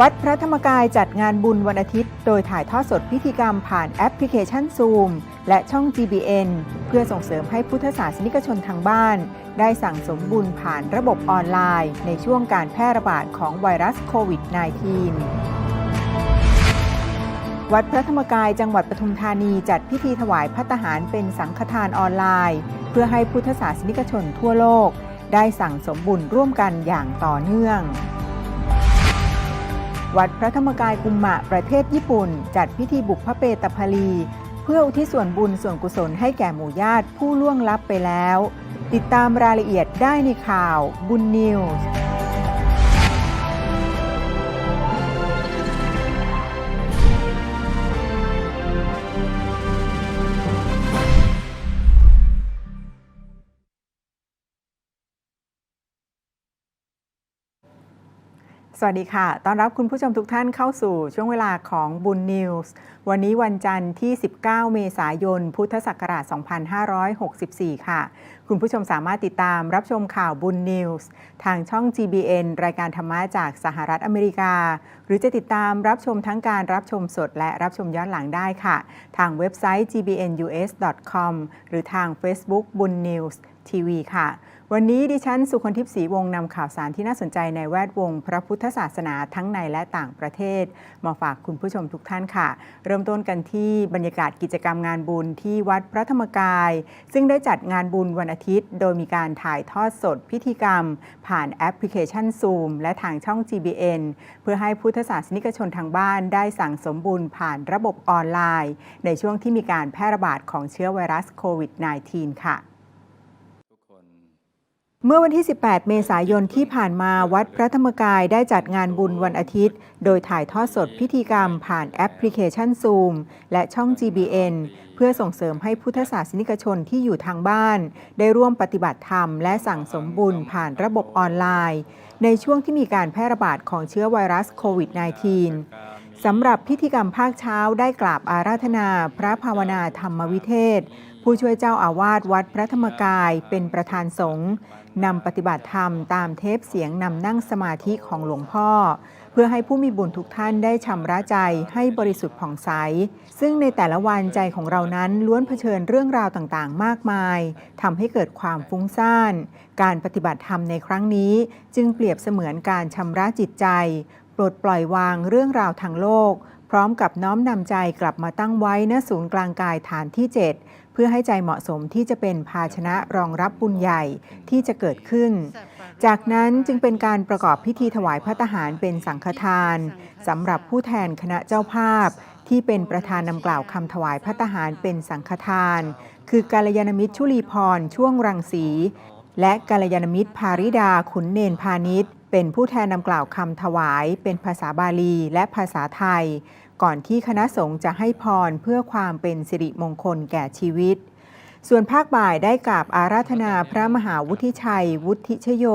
วัดพระธรรมกายจัดงานบุญวันอาทิตย์ โดยถ่ายทอดสดพิธีกรรมผ่านแอปพลิเคชัน Zoom และช่อง GBN เพื่อส่งเสริมให้พุทธศาสนิกชนทางบ้าน ได้สั่งสมบุญผ่านระบบออนไลน์ ในช่วงการแพร่ระบาดของไวรัสโควิด -19 วัดพระธรรมกายจังหวัดปทุมธานีจัดพิธีถวายพัตหารเป็นสังฆทานออนไลน์ เพื่อให้พุทธศาสนิกชนทั่วโลก ได้สั่งสมบุญร่วมกันอย่างต่อเนื่อง วัดพระธรรมกายกุมมะประเทศญี่ปุ่น จัดพิธีบุกพระเปตพลี เพื่ออุทิศส่วนบุญส่วนกุศลให้แก่หมู่ญาติผู้ล่วงลับไปแล้ว ติดตามรายละเอียดได้ในข่าวบุญนิวส์ สวัสดีค่ะ ต้อนรับคุณผู้ชมทุกท่านเข้าสู่ช่วงเวลาของบุญนิวส์ วันนี้วันจันทร์ที่ 19 เมษายน พุทธศักราช 2564 ค่ะ คุณผู้ชมสามารถติดตามรับชมข่าวบุญนิวส์ทางช่อง GBN รายการธรรมะจากสหรัฐอเมริกา หรือจะติดตามรับชมทั้งการรับชมสดและรับชมย้อนหลังได้ค่ะ ทางเว็บไซต์ gbnus.com หรือทาง Facebook บุญนิวส์ทีวีค่ะ วันนี้ดิฉันสุคนทิพย์ศรีวงศ์นำข่าวสารที่น่าสนใจในแวดวง พระพุทธศาสนาทั้งในและต่างประเทศ มาฝากคุณผู้ชมทุกท่านค่ะ เริ่มต้นกันที่บรรยากาศกิจกรรมงานบุญที่วัดพระธรรมกาย ซึ่งได้จัดงานบุญวันอาทิตย์ โดยมีการถ่ายทอดสดพิธีกรรม ผ่านแอปพลิเคชัน Zoom และทางช่อง GBN เพื่อให้พุทธศาสนิกชนทางบ้านได้สั่งสมบุญผ่านระบบออนไลน์ ในช่วงที่มีการแพร่ระบาดของเชื้อไวรัสโควิด -19 ค่ะ เมื่อวันที่ 18 เมษายนที่ผ่านมาวัดพระธรรมกายได้จัดงานบุญวันอาทิตย์ โดยถ่ายทอดสดพิธีกรรมผ่านแอปพลิเคชัน Zoom และช่อง GBN เพื่อส่งเสริมให้พุทธศาสนิกชนที่อยู่ทางบ้าน ได้ร่วมปฏิบัติธรรมและสั่งสมบุญผ่านระบบออนไลน์ ในช่วงที่มีการแพร่ระบาดของเชื้อไวรัสโควิด -19 สำหรับพิธีกรรมภาคเช้าได้กราบอาราธนา พระภาวนาธรรมวิเทศ ผู้ช่วยเจ้าอาวาสวัดพระธรรมกายเป็นประธานสงฆ์นำปฏิบัติธรรมตามเทปเสียงนำนั่งสมาธิของหลวงพ่อ เพื่อให้ผู้มีบุญทุกท่านได้ชำระใจให้บริสุทธิ์ผ่องใส ซึ่งในแต่ละวันใจของเรานั้นล้วนเผชิญเรื่องราวต่างๆ มากมายทำให้เกิดความฟุ้งซ่าน การปฏิบัติธรรมในครั้งนี้ จึงเปรียบเสมือนการชำระจิตใจ ปลดปล่อยวางเรื่องราวทางโลก พร้อมกับน้อมนำใจกลับมาตั้งไว้ณศูนย์กลางกายฐานที่ 7 เพื่อให้ใจเหมาะสมที่จะเป็นภาชนะรองรับบุญใหญ่ที่จะเกิดขึ้น จากนั้นจึงเป็นการประกอบพิธีถวายพระทหารเป็นสังฆทานสำหรับผู้แทนคณะเจ้าภาพ ที่เป็นประธานนำกล่าวคำถวายพระทหารเป็นสังฆทาน คือกาลยานมิตรชุลีพรช่วงรังสีและกาลยานมิตรภาริดาขุนเนนพาณิชย์ เป็นผู้แทนนำกล่าวคำถวาย เป็นภาษาบาลีและภาษาไทย ก่อนที่คณะสงฆ์จะให้พรเพื่อความเป็นสิริมงคลแก่ชีวิต ส่วนภาคบ่ายได้กราบอาราธนาพระมหาวุฒิชัย วุฒิชโย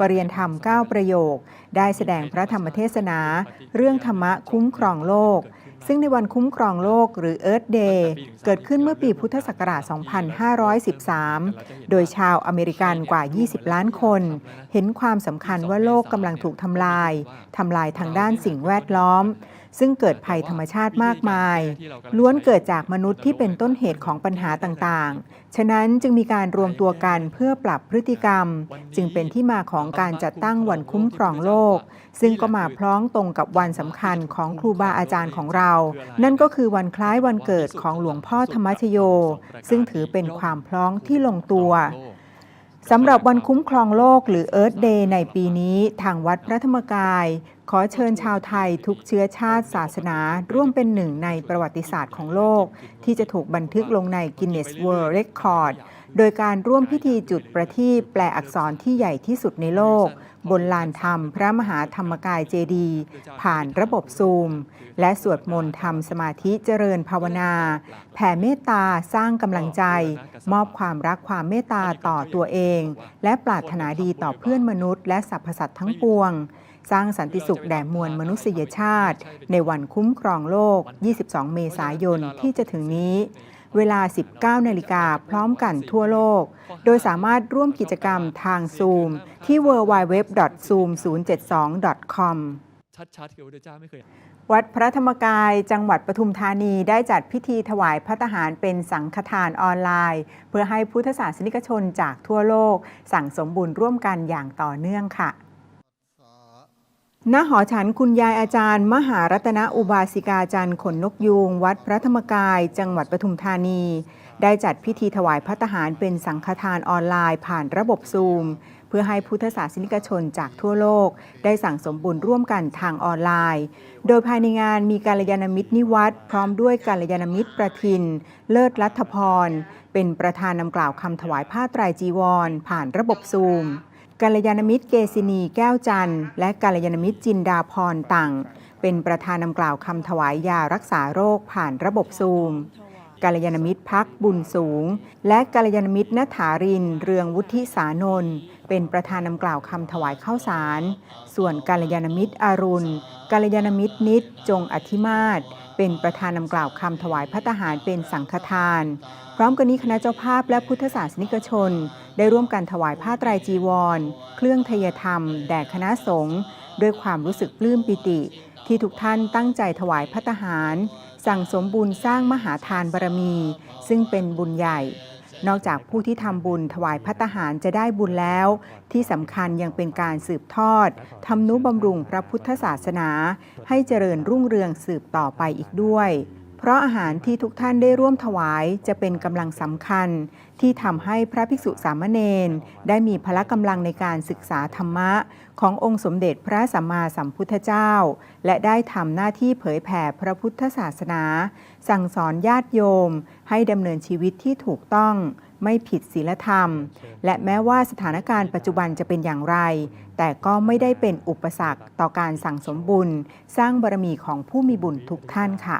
ปรริยนธรรม 9 ประโยค ได้แสดงพระธรรมเทศนา เรื่องธรรมะคุ้มครองโลก ซึ่งในวันคุ้มครองโลกหรือ Earth Day เกิดขึ้นเมื่อปีพุทธศักราช 2513 โดยชาวอเมริกันกว่า 20 ล้านคน เห็นความสำคัญว่าโลกกำลังถูกทำลาย ทำลายทางด้านสิ่งแวดล้อม ซึ่งเกิดภัยธรรมชาติมากมาย ล้วนเกิดจากมนุษย์ที่เป็นต้นเหตุของปัญหาต่างๆ ฉะนั้นจึงมีการรวมตัวกันเพื่อปรับพฤติกรรม จึงเป็นที่มาของการจัดตั้งวันคุ้มครองโลก ซึ่งก็มาพร้องตรงกับวันสำคัญของครูบาอาจารย์ของเรา นั่นก็คือวันคล้ายวันเกิดของหลวงพ่อธรรมชโย ซึ่งถือเป็นความพร้องที่ลงตัว สำหรับวันคุ้มครองโลกหรือ Earth Day ในปีนี้ ทางวัดพระธรรมกาย ขอเชิญชาวไทยทุกเชื้อชาติศาสนา ร่วมเป็นหนึ่งในประวัติศาสตร์ของโลก ที่จะถูกบันทึกลงใน Guinness World Record โดยการร่วมพิธีจุดประทีปแปลอักษรที่ใหญ่ที่สุดในโลก บนลานธรรมพระมหาธรรมกายเจดี ผ่านระบบซูม และสวดมนต์ทำสมาธิเจริญภาวนา แผ่เมตตาสร้างกำลังใจ มอบความรักความเมตตาต่อตัวเอง และปรารถนาดีต่อเพื่อนมนุษย์และสรรพสัตว์ทั้งปวงสร้างสันติสุขแด่มวลมนุษยชาติ ในวันคุ้มครองโลก 22 เมษายนที่จะถึงนี้ เวลา 19 นาฬิกาพร้อมกันทั่วโลก โดยสามารถร่วมกิจกรรมทางซูมที่ www.zoom072.com วัดพระธรรมกายจังหวัดปทุมธานีได้จัดพิธีถวายพระทหารเป็นสังฆทานออนไลน์ เพื่อให้พุทธศาสนิกชนจากทั่วโลก สั่งสมบุญร่วมกันอย่างต่อเนื่องค่ะ ณหอฉันคุณยายอาจารย์ มหารัตนอุบาสิกาจันทร์ขนนกยูง วัดพระธรรมกาย จังหวัดปทุมธานี ได้จัดพิธีถวายพระทหารเป็นสังฆทานออนไลน์ผ่านระบบซูม เพื่อให้พุทธศาสนิกชนจากทั่วโลก ได้สั่งสมบุญร่วมกันทางออนไลน์ โดยภายในงานมีการยานมิตรนิวัตรพร้อมด้วยการยานมิตรประทิน เลิศรัฐพร เป็นประธานนำกล่าวคำถวายผ้าไตรจีวร ผ่านระบบซูม กัลยาณมิตรเกษินีแก้วจันทร์และกัลยาณมิตรจินดาพรต่าง เป็นประธานนำกล่าวคำถวายยารักษาโรคผ่านระบบซูมกัลยาณมิตรพักบุญสูง และกัลยาณมิตรนัฐาริน เรืองวุฒิสานนท์เป็นประธานนำกล่าวคำถวายข้าวสาร ส่วนกัลยาณมิตรอรุณกัลยาณมิตรนิดจงอธิมาศ เป็นประธานนำกล่าวคำถวายพระทหารเป็นสังฆทาน พร้อมกันนี้คณะเจ้าภาพและพุทธศาสนิกชน ได้ร่วมกันถวายผ้าไตรจีวร เครื่องทยธรรม แด่คณะสงฆ์ด้วยความรู้สึกปลื้มปิติ ที่ทุกท่านตั้งใจถวายพระทหาร สั่งสมบุญสร้างมหาทานบารมี ซึ่งเป็นบุญใหญ่ นอกจากผู้ที่ทำบุญถวายพระทหารจะได้บุญแล้ว ที่สำคัญยังเป็นการสืบทอดทำนุบำรุงพระพุทธศาสนา ให้เจริญรุ่งเรืองสืบต่อไปอีกด้วย เพราะอาหารที่ทุกท่านได้ร่วมถวายจะเป็นกำลังสำคัญ ที่ทำให้พระภิกษุสามเณรได้มีพละกำลังในการศึกษาธรรมะ ขององค์สมเด็จพระสัมมาสัมพุทธเจ้า และได้ทำหน้าที่เผยแผ่พระพุทธศาสนา สั่งสอนญาติโยม ให้ดำเนินชีวิตที่ถูกต้องไม่ผิดศีลธรรม และแม้ว่าสถานการณ์ปัจจุบันจะเป็นอย่างไร แต่ก็ไม่ได้เป็นอุปสรรคต่อการสั่งสมบุญ สร้างบารมีของผู้มีบุญทุกท่านค่ะ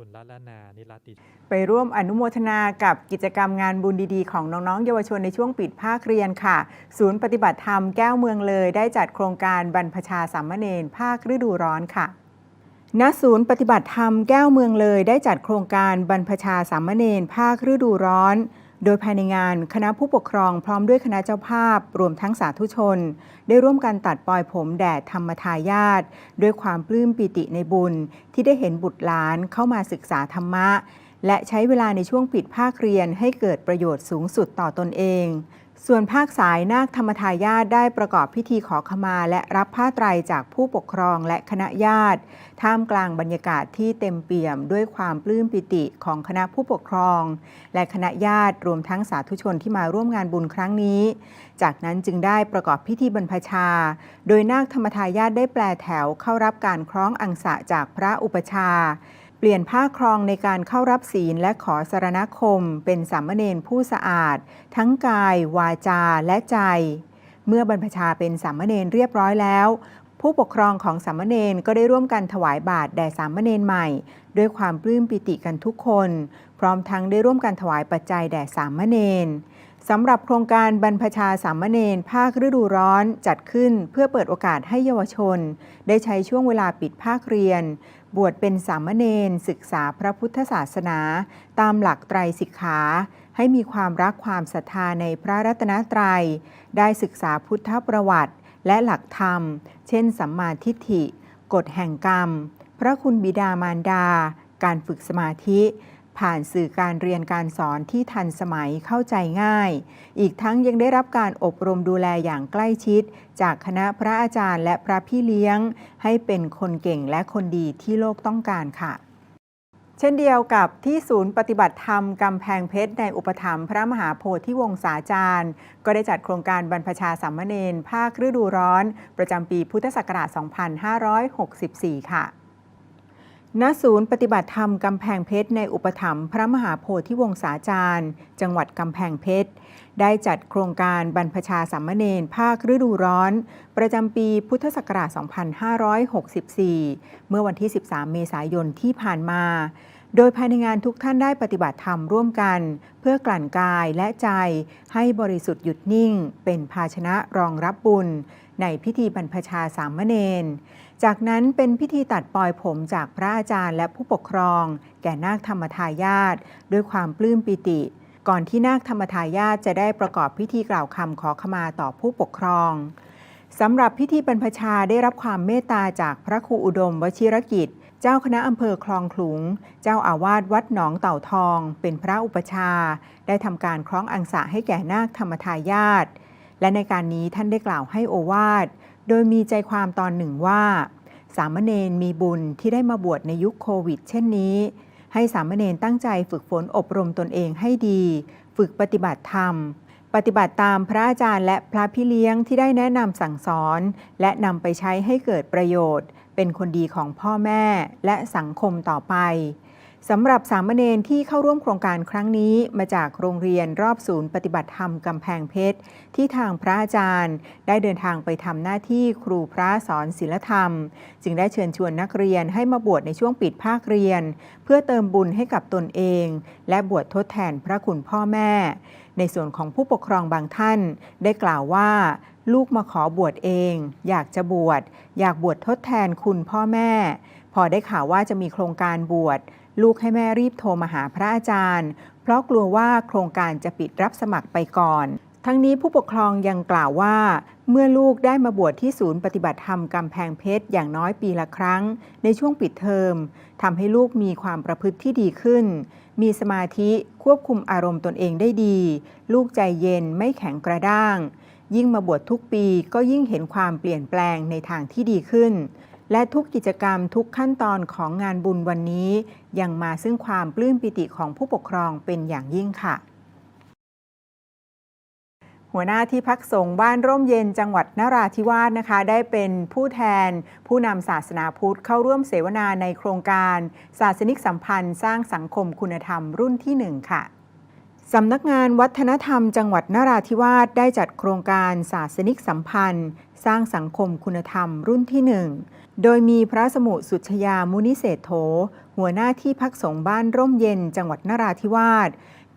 คุณรัตนา นิรัตติไปร่วมอนุโมทนากับกิจกรรมงานบุญดีๆ ของน้องๆ เยาวชนในช่วงปิดภาคเรียนค่ะ ศูนย์ปฏิบัติธรรมแก้วเมืองเลย ได้จัดโครงการบรรพชาสามเณรภาคฤดูร้อนค่ะณศูนย์ปฏิบัติธรรมแก้วเมืองเลย ได้จัดโครงการบรรพชาสามเณรภาคฤดูร้อน โดยภายในงานคณะผู้ปกครองพร้อมด้วยคณะเจ้าภาพ รวมทั้งสาธุชน ได้ร่วมกันตัดปลอยผมแด่ธรรมทายาทด้วยความปลื้มปิติในบุญ ที่ได้เห็นบุตรหลานเข้ามาศึกษาธรรมะ และใช้เวลาในช่วงปิดภาคเรียนให้เกิดประโยชน์สูงสุดต่อตนเอง ส่วนภาคสายนาคธรรมทายาทได้ประกอบพิธีขอขมาและรับผ้าไตรจากผู้ปกครองและคณะญาติ ท่ามกลางบรรยากาศที่เต็มเปี่ยมด้วยความปลื้มปิติของคณะผู้ปกครอง และคณะญาติรวมทั้งสาธุชนที่มาร่วมงานบุญครั้งนี้ จากนั้นจึงได้ประกอบพิธีบรรพชา โดยนาคธรรมทายาทได้แปลแถวเข้ารับการคล้องอังสะจากพระอุปชา เปลี่ยนผ้าครองในการเข้ารับศีลและขอสารณคม เป็นสามเณรผู้สะอาด ทั้งกาย วาจาและใจ เมื่อบรรพชาเป็นสามเณรเรียบร้อยแล้ว ผู้ปกครองของสามเณรก็ได้ร่วมกันถวายบาตรแด่สามเณรใหม่ ด้วยความปลื้มปิติกันทุกคน พร้อมทั้งได้ร่วมกันถวายปัจจัยแด่สามเณรสำหรับโครงการบรรพชาสามเณรภาคฤดูร้อนจัดขึ้นเพื่อเปิดโอกาสให้เยาวชน ได้ใช้ช่วงเวลาปิดภาคเรียน บวชเป็นสามเณรศึกษาพระพุทธศาสนา ตามหลักไตรสิกขา ให้มีความรักความศรัทธาในพระรัตนตรัย ได้ศึกษาพุทธประวัติ และหลักธรรม เช่น สัมมาทิฏฐิ กฎแห่งกรรม พระคุณบิดามารดา การฝึกสมาธิ ผ่านสื่อการเรียนการสอนที่ทันสมัยเข้าใจง่าย อีกทั้งยังได้รับการอบรมดูแลอย่างใกล้ชิด จากคณะพระอาจารย์และพระพี่เลี้ยง ให้เป็นคนเก่งและคนดีที่โลกต้องการค่ะ เช่นเดียวกับที่ศูนย์ปฏิบัติธรรมกำแพงเพชรในอุปถัมภ์พระมหาโพธิวงศาจารย์ ก็ได้จัดโครงการบรรพชาสามเณรภาคฤดูร้อน ประจำปีพุทธศักราช 2564 ค่ะ ณศูนย์ปฏิบัติธรรมกำแพงเพชรในอุปถัมภ์พระมหาโพธิวงศาจารย์ จังหวัดกำแพงเพชร ได้จัดโครงการบรรพชาสามเณรภาคฤดูร้อน ประจำปีพุทธศักราช 2564 เมื่อวันที่ 13 เมษายนที่ผ่านมา โดยภายในงานทุกท่านได้ปฏิบัติธรรมร่วมกัน เพื่อกลั่นกายและใจให้บริสุทธิ์หยุดนิ่ง เป็นภาชนะรองรับบุญ ในพิธีบรรพชาสามเณร จากนั้นเป็นพิธีตัดปลอยผมจากพระอาจารย์และผู้ปกครอง แก่นาคธรรมทายาทด้วยความปลื้มปิติ ก่อนที่นาคธรรมทายาทจะได้ประกอบพิธีกล่าวคำขอขมาต่อผู้ปกครองสำหรับพิธีบรรพชาได้รับความเมตตาจากพระครูอุดมวชิรกิจ เจ้าคณะอำเภอคลองขลุง เจ้าอาวาสวัดหนองเต่าทอง เป็นพระอุปชา ได้ทำการคล้องอังสะให้แก่นาคธรรมทายาทและในการนี้ท่านได้กล่าวให้โอวาท โดยมีใจความตอนหนึ่งว่า สามเณรมีบุญที่ได้มาบวชในยุคโควิด เช่นนี้ ให้สามเณรตั้งใจฝึกฝนอบรมตนเองให้ดี ฝึกปฏิบัติธรรม ปฏิบัติตามพระอาจารย์และพระพี่เลี้ยงที่ได้แนะนำสั่งสอน และนำไปใช้ให้เกิดประโยชน์ เป็นคนดีของพ่อแม่และสังคมต่อไป สำหรับสามเณรที่เข้าร่วมโครงการครั้งนี้มาจากโรงเรียนรอบศูนย์ปฏิบัติธรรมกำแพงเพชร ที่ทางพระอาจารย์ ได้เดินทางไปทำหน้าที่ครูพระสอนศิลธรรม จึงได้เชิญชวนนักเรียนให้มาบวชในช่วงปิดภาคเรียน เพื่อเติมบุญให้กับตนเอง และบวชทดแทนพระคุณพ่อแม่ ในส่วนของผู้ปกครองบางท่าน ได้กล่าวว่าลูกมาขอบวชเอง อยากจะบวชอยากบวชทดแทนคุณพ่อแม่ พอได้ข่าวว่าจะมีโครงการบวช ลูกให้แม่รีบโทรมาหาพระอาจารย์ เพราะกลัวว่าโครงการจะปิดรับสมัครไปก่อน ทั้งนี้ผู้ปกครองยังกล่าวว่า เมื่อลูกได้มาบวชที่ศูนย์ปฏิบัติธรรมกำแพงเพชรอย่างน้อยปีละครั้ง ในช่วงปิดเทอมทำให้ลูกมีความประพฤติที่ดีขึ้น มีสมาธิควบคุมอารมณ์ตนเองได้ดี ลูกใจเย็นไม่แข็งกระด้าง ยิ่งมาบวชทุกปีก็ยิ่งเห็นความเปลี่ยนแปลงในทางที่ดีขึ้น และทุกกิจกรรมทุกขั้นตอนของงานบุญวันนี้ ยังมาซึ่งความปลื้มปิติของผู้ปกครองเป็นอย่างยิ่งค่ะ หัวหน้าที่พักสงฆ์บ้านร่มเย็นจังหวัดนราธิวาสนะคะ ได้เป็นผู้แทน ผู้นำศาสนาพุทธเข้าร่วมเสวนาในโครงการ ศาสนิกสัมพันธ์ สร้างสังคมคุณธรรมรุ่นที่ 1 ค่ะสำนักงานวัฒนธรรมจังหวัดนราธิวาสได้จัดโครงการศาสนิกสัมพันธ์ สร้างสังคมคุณธรรมรุ่นที่1โดยมีพระสมุสุชยามุนิเศรษโธหัวหน้าที่พักสงฆ์บ้านร่มเย็นจังหวัดนราธิวาส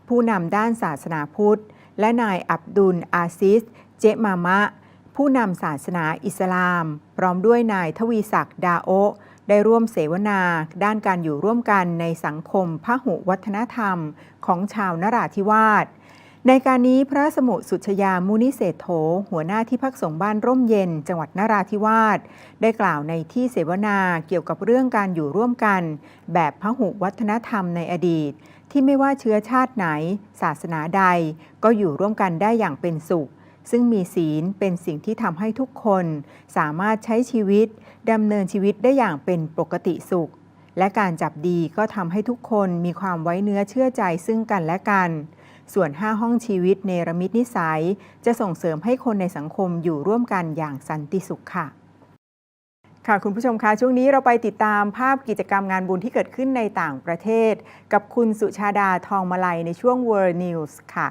ผู้นำด้านศาสนาพุทธ และนายอับดุลอาซิส เจมามะ ผู้นำศาสนาอิสลาม พร้อมด้วยนายทวีศักดิ์ดาโอได้ร่วมเสวนา ด้านการอยู่ร่วมกันในสังคมพหุวัฒนธรรมของชาวนราธิวาส ในการนี้พระสมุสุชยามุนิเศรษโธหัวหน้าที่พักสงฆ์บ้านร่มเย็น จังหวัดนราธิวาสได้กล่าวในที่เสวนาเกี่ยวกับเรื่องการอยู่ร่วมกัน แบบพหุวัฒนธรรมในอดีต ที่ไม่ว่าเชื้อชาติไหน ศาสนาใด ก็อยู่ร่วมกันได้อย่างเป็นสุข ซึ่งมีศีลเป็นสิ่งที่ทำให้ทุกคน สามารถใช้ชีวิตดำเนินชีวิตได้อย่างเป็นปกติสุข และการจับดีก็ทำให้ทุกคนมีความไว้เนื้อเชื่อใจซึ่งกันและกัน ส่วน 5 ห้องชีวิตเนรมิตนิสัย จะส่งเสริมให้คนในสังคมอยู่ร่วมกันอย่างสันติสุขค่ะ ค่ะคุณผู้ชมคะช่วงนี้เราไปติดตามภาพกิจกรรมงานบุญที่เกิดขึ้นในต่างประเทศ กับคุณสุชาดาทองมาลัยในช่วง World News ค่ะ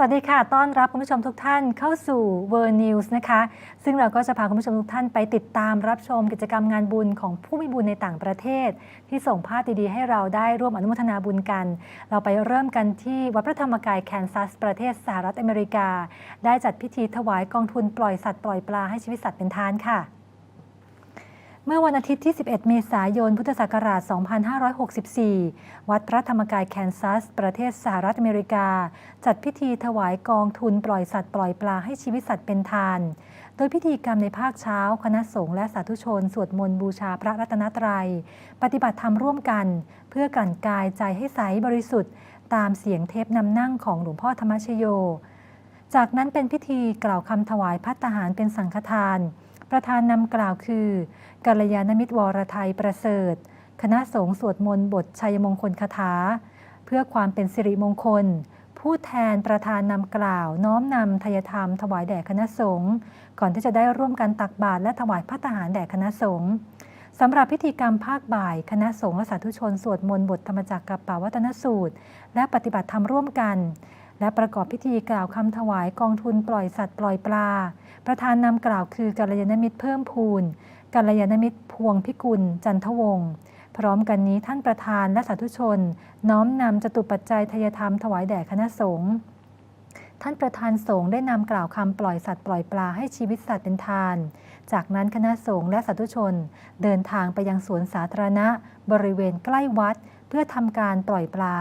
สวัสดีค่ะ ต้อนรับคุณผู้ชมทุกท่านเข้าสู่ World News นะคะ ซึ่งเราก็จะพาคุณผู้ชมทุกท่านไปติดตามรับชมกิจกรรมงานบุญของผู้มีบุญในต่างประเทศ ที่ส่งภาพดีๆให้เราได้ร่วมอนุโมทนาบุญกัน เราไปเริ่มกันที่วัดพระธรรมกายแคนซัส ประเทศสหรัฐอเมริกา ได้จัดพิธีถวายกองทุนปล่อยสัตว์ปล่อยปลาให้ชีวิตสัตว์เป็นทานค่ะ เมื่อวันอาทิตย์ที่ 11 เมษายน พุทธศักราช 2564 วัดพระธรรมกายแคนซัส ประเทศสหรัฐอเมริกา จัดพิธีถวายกองทุนปล่อยสัตว์ปล่อยปลาให้ชีวิตสัตว์เป็นทาน โดยพิธีกรรมในภาคเช้า คณะสงฆ์และสาธุชน สวดมนต์บูชาพระรัตนตรัย ปฏิบัติธรรมร่วมกัน เพื่อกลั่นกายใจให้ใสบริสุทธิ์ ตามเสียงเทปนำนั่งของหลวงพ่อธรรมชโย จากนั้นเป็นพิธีกล่าวคำถวายพัตหารเป็นสังฆทาน ประธานนำกล่าวคือ กัลยาณมิตรวรไทยประเสริฐ คณะสงฆ์สวดมนต์บทชัยมงคลคาถา เพื่อความเป็นสิริมงคล ผู้แทนประธานนำกล่าว น้อมนำทายธรรม ถวายแด่คณะสงฆ์ก่อนที่จะได้ร่วมกันตักบาตรและถวายพัตตาหารแด่คณะสงฆ์สำหรับพิธีกรรมภาคบ่าย คณะสงฆ์และสาธุชน สวดมนต์บทธรรมจักรกับปาวัตนสูตร และปฏิบัติธรรมร่วมกัน และประกอบพิธีกล่าวคำถวายกองทุนปล่อยสัตว์ปล่อยปลา ประธานนำกล่าวคือกัลยาณมิตรเพิ่มพูน กัลยาณมิตรพวงพิกุลจันทวงศ์พร้อมกันนี้ท่านประธานและสาธุชน น้อมนำจตุปัจจัยทายธรรมถวายแด่คณะสงฆ์ท่านประธานสงฆ์ได้นำกล่าวคำปล่อยสัตว์ปล่อยปลาให้ชีวิตสัตว์เป็นทาน จากนั้นคณะสงฆ์และสาธุชน เดินทางไปยังสวนสาธารณะ บริเวณใกล้วัด เพื่อทำการปล่อยปลา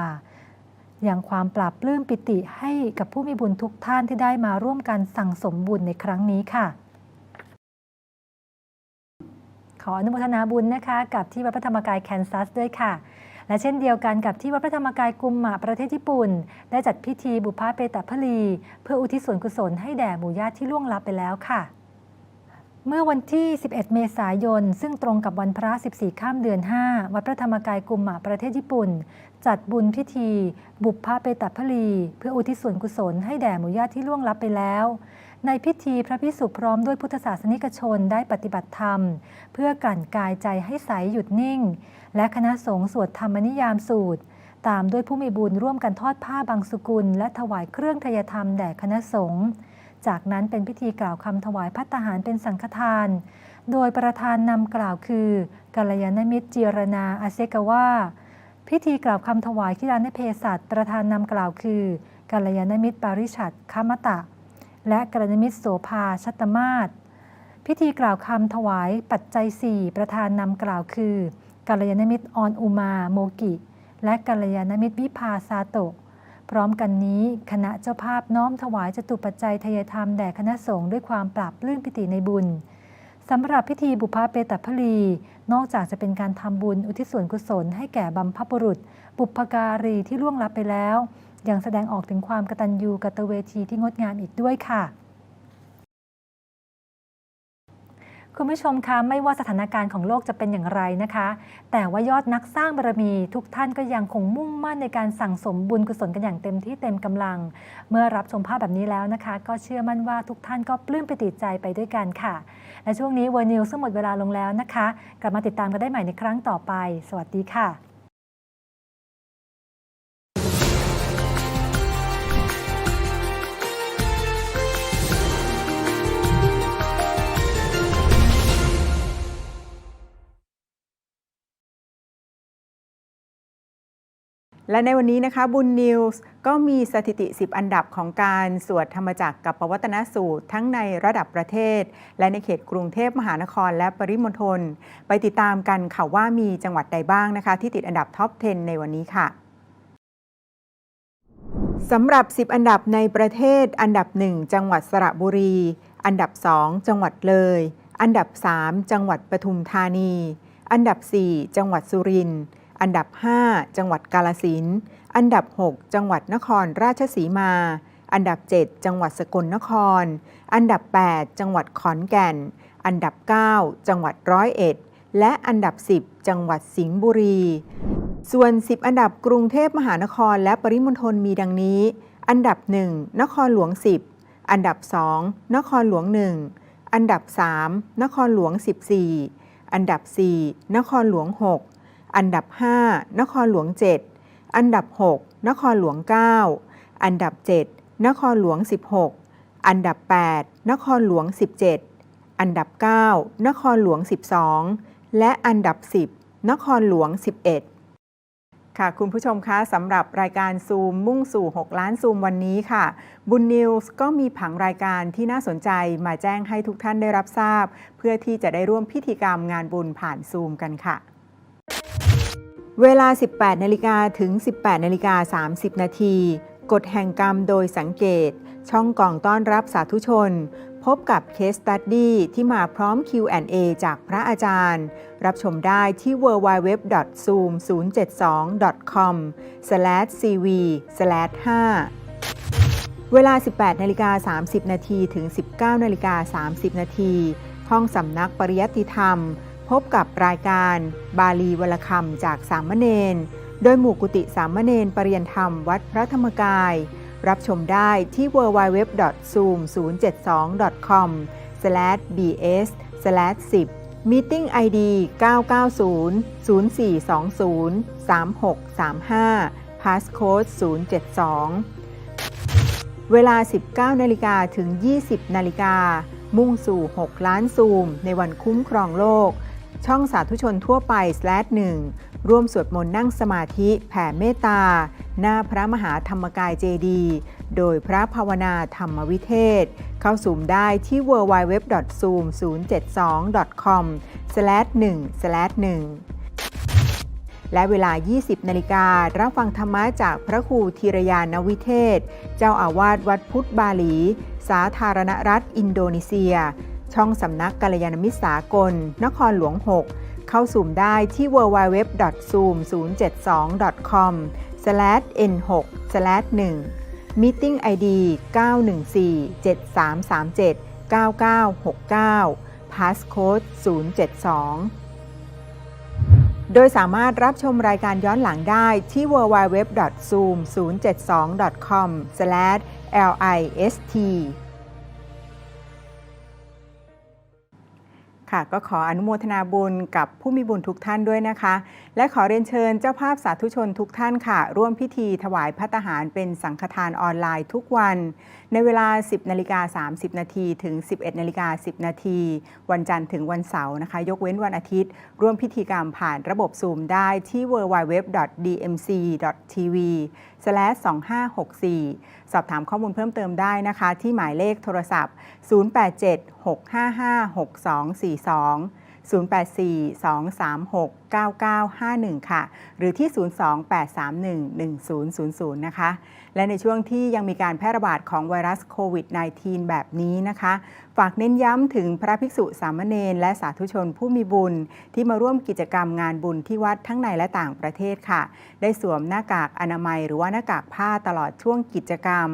อย่างความปราบปลื้มปิติให้กับผู้มีบุญทุกท่านที่ได้มาร่วมกันสั่งสมบุญในครั้งนี้ค่ะ ออนุโมทนาบุญนะคะ กับที่วัดพระธรรมกายแคนซัสด้วยค่ะ และเช่นเดียวกันกับที่วัดพระธรรมกายกุมมะประเทศญี่ปุ่น ได้จัดพิธีบุพาเปตพลี เพื่ออุทิศส่วนกุศลให้แด่หมู่ญาติที่ล่วงลับไปแล้วค่ะเมื่อวันที่ 11 เมษายน ซึ่งตรงกับวันพระ 14 ข้ามเดือน 5 วัดพระธรรมกายกุมมะประเทศญี่ปุ่น จัดบุญพิธี บุพาเปตพลี เพื่ออุทิศส่วนกุศลให้แด่หมู่ญาติที่ล่วงลับไปแล้ว ในพิธีพระพิสุพร้อมด้วยพุทธศาสนิกชนได้ปฏิบัติธรรม เพื่อกลั่นกายใจให้ใสหยุดนิ่ง และคณะสงฆ์สวดธรรมนิยามสูตร ตามด้วยผู้มีบุญร่วมกันทอดผ้าบางสุกุล และถวายเครื่องทยธรรมแด่คณะสงฆ์จากนั้นเป็นพิธีกล่าวคำถวายพัตตาหารเป็นสังฆทาน โดยประธานนำกล่าวคือกัลยาณมิตรจีรนาอาเซกาวาพิธีกล่าวคำถวายคิรานเพศัตประธานนำกล่าวคือกัลยาณมิตรปาริชัดคามตะ และกัลยาณมิตรโสภาชัตมาศพิธีกล่าวคำถวายปัจจัย 4 ประธานนำกล่าวคือกัลยาณมิตรออนอุมาโมกิ และกัลยาณมิตรวิภาซาโตะพร้อมกันนี้คณะเจ้าภาพน้อมถวายจตุปัจจัยทยธรรมแด่คณะสงฆ์ด้วยความปราบปลื้มปิติในบุญสำหรับพิธีบุพาเปตพลี นอกจากจะเป็นการทำบุญอุทิศส่วนกุศลให้แก่บัมพบุรุษ บุพการีที่ล่วงลับไปแล้ว ยังแสดงออกถึงความกตัญญูกตเวทีที่งดงามอีกด้วยค่ะคุณผู้ชมคะไม่ว่าสถานการณ์ของโลกจะเป็นอย่างไรนะคะ แต่ว่ายอดนักสร้างบารมีทุกท่านก็ยังคงมุ่งมั่นในการสั่งสมบุญกุศลกันอย่างเต็มที่เต็มกำลัง เมื่อรับชมภาพแบบนี้แล้วนะคะ ก็เชื่อมั่นว่าทุกท่านก็ปลื้มปิติใจไปด้วยกันค่ะ และช่วงนี้เวอร์นิวซึ่งหมดเวลาลงแล้วนะคะ กลับมาติดตามกันได้ใหม่ในครั้งต่อไป สวัสดีค่ะ และในวันนี้นะคะบุญนิวส์ก็มีสถิติ 10 อันดับของการสวดธรรมจักรกับปวัตนสูตร ทั้งในระดับประเทศ และในเขตกรุงเทพมหานครและปริมณฑลไปติดตามกันค่ะว่ามีจังหวัดใดบ้างนะคะ ที่ติดอันดับท็อป 10 ในวันนี้ค่ะสำหรับ 10 อันดับในประเทศ อันดับ 1 จังหวัดสระบุรี อันดับ 2 จังหวัดเลย อันดับ 3 จังหวัดปทุมธานี อันดับ 4 จังหวัดสุรินทร์ อันดับ 5 จังหวัดกาลสิน อันดับ 6 จังหวัดนครราชสีมา อันดับ 7 จังหวัดสกลนคร อันดับ 8 จังหวัดขอนแก่น อันดับ 9 จังหวัดร้อยเอ็ด และอันดับ 10 จังหวัดสิงห์บุรี ส่วน 10 อันดับกรุงเทพมหานครและปริมณฑลมีดังนี้ อันดับ 1 นครหลวง 10 อันดับ 2 นครหลวง 1 อันดับ 3 นครหลวง 14 อันดับ 4 นครหลวง 6 อันดับ 5 นครหลวง 7 อันดับ 6 นครหลวง 9 อันดับ 7 นครหลวง 16 อันดับ 8 นครหลวง 17 อันดับ 9 นครหลวง 12 และอันดับ 10 นครหลวง 11ค่ะคุณผู้ชมคะสำหรับรายการซูมมุ่งสู่ 6 ล้านซูมวันนี้ค่ะ บุญนิวส์ก็มีผังรายการที่น่าสนใจมาแจ้งให้ทุกท่านได้รับทราบ เพื่อที่จะได้ร่วมพิธีกรรมงานบุญผ่านซูมกันค่ะ เวลา 18นาฬิกาถึง 18นาฬิกา30 นาที กฎแห่งกรรมโดยสังเกต ช่องกล่องต้อนรับสาธุชน พบกับเคสตัดดี้ที่มาพร้อม Q&A จากพระอาจารย์ รับชมได้ที่ www.zoom072.com/cv/5 เวลา 18นาฬิกา30 นาทีถึง 19นาฬิกา30 นาที ห้องสำนักปริยัติธรรม พบกับรายการบาลีวลคำจากสามเณร โดยหมู่กุติสามเณรปรริยนธรรมวัดพระธรรมกาย รับชมได้ที่ www.zoom072.com/bs/10 Meeting ID 990 0420 3635 Passcode 072 เวลา 19นาฬิกาถึง 20นาฬิกามุ่งสู่ 6 ล้านซูม ในวันคุ้มครองโลก ช่องสาธุชนทั่วไป slash 1ร่วมสวดมนต์นั่งสมาธิแผ่เมตตา หน้าพระมหาธรรมกายเจดี โดยพระภาวนาธรรมวิเทศ เข้าซูมได้ที่ www.zoom072.com/1/1 และเวลา 20 นาฬิการับฟังธรรมะจากพระครูธีรยานวิเทศ เจ้าอาวาสวัดพุทธบาหลี สาธารณรัฐอินโดนีเซีย ช่องสำนักกัลยาณมิตรสากล นครหลวง 6 เข้าซูมได้ที่ www.zoom072.com/n6/1 Meeting ID 914-7337-9969 Passcode 072โดยสามารถรับชมรายการย้อนหลังได้ที่ www.zoom072.com/list ค่ะ ก็ขออนุโมทนาบุญกับผู้มีบุญทุกท่านด้วยนะคะ และขอเรียนเชิญเจ้าภาพสาธุชนทุกท่านค่ะ ร่วมพิธีถวายพัตตาหารเป็นสังฆทานออนไลน์ทุกวัน ในเวลา 10นาฬิกา30 นาทีถึง 11นาฬิกา10 นาที วันจันทร์ถึงวันเสาร์นะคะ ยกเว้นวันอาทิตย์ ร่วมพิธีกรรมผ่านระบบซูมได้ที่ www.dmc.tv 2564 สอบถามข้อมูลเพิ่มเติมได้นะคะ ที่หมายเลขโทรศัพท์ 087-655-6242 084-236-9951 ค่ะ หรือที่ 02831-1000 นะคะ และในช่วงที่ยังมีการแพร่ระบาดของไวรัสโควิด -19 แบบนี้นะคะ ฝากเน้นย้ำถึงพระภิกษุสามเณรและสาธุชนผู้มีบุญ ที่มาร่วมกิจกรรมงานบุญที่วัดทั้งในและต่างประเทศค่ะ ได้สวมหน้ากากอนามัยหรือว่าหน้ากากผ้าตลอดช่วงกิจกรรม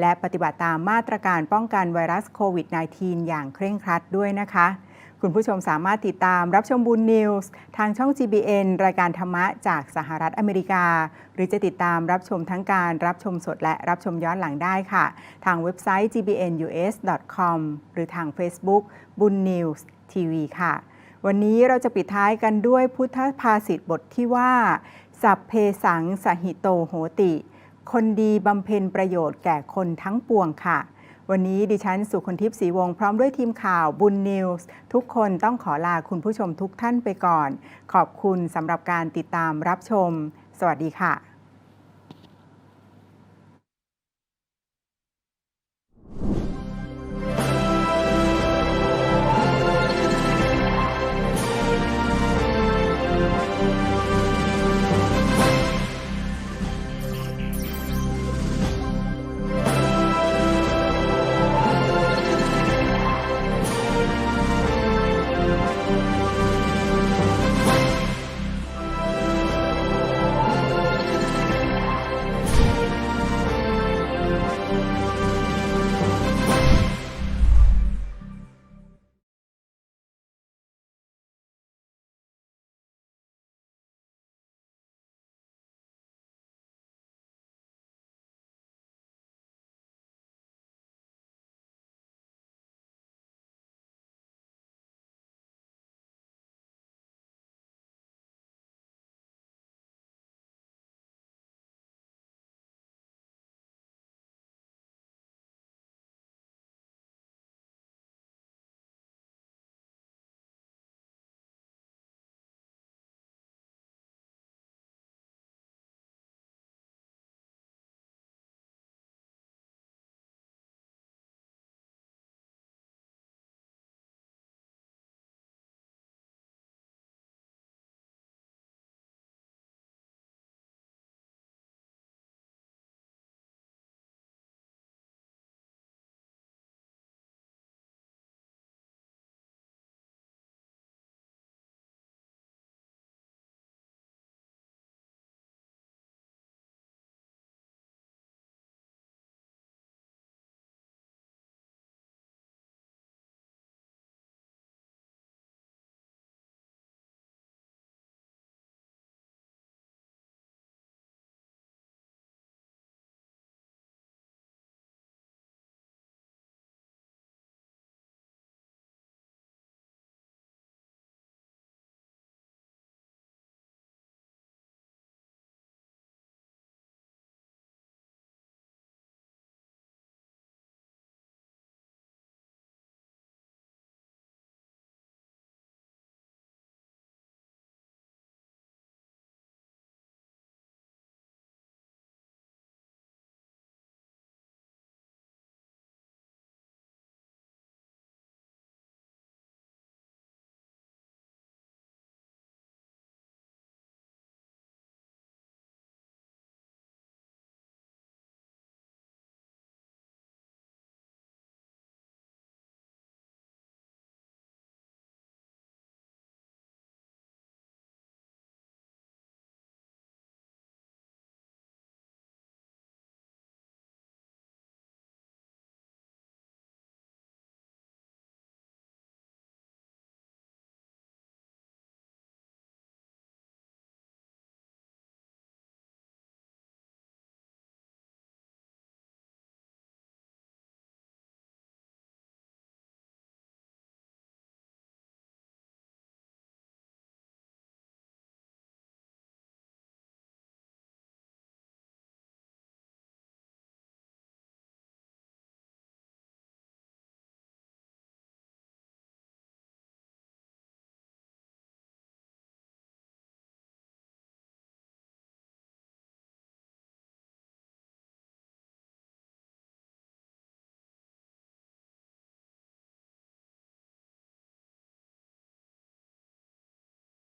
และปฏิบัติตามมาตรการป้องกันไวรัสโควิด -19 อย่างเคร่งครัดด้วยนะคะ คุณผู้ชมสามารถติดตามรับชมบุญนิวส์ทางช่อง GBN รายการธรรมะจากสหรัฐอเมริกา หรือจะติดตามรับชมทั้งการรับชมสดและรับชมย้อนหลังได้ค่ะ ทางเว็บไซต์ gbnus.com หรือทาง Facebook บุญนิวส์ทีวีค่ะ วันนี้เราจะปิดท้ายกันด้วยพุทธภาษิตบทที่ว่า สัพเพสังสหิโตโหติ คนดีบำเพ็ญประโยชน์แก่คนทั้งปวงค่ะ วันนี้ดิฉันสุคนทิพย์ศรีวงศ์พร้อมด้วยทีมข่าวบุญนิวส์ทุกคนต้องขอลาคุณผู้ชมทุกท่านไปก่อน ขอบคุณสำหรับการติดตามรับชม สวัสดีค่ะ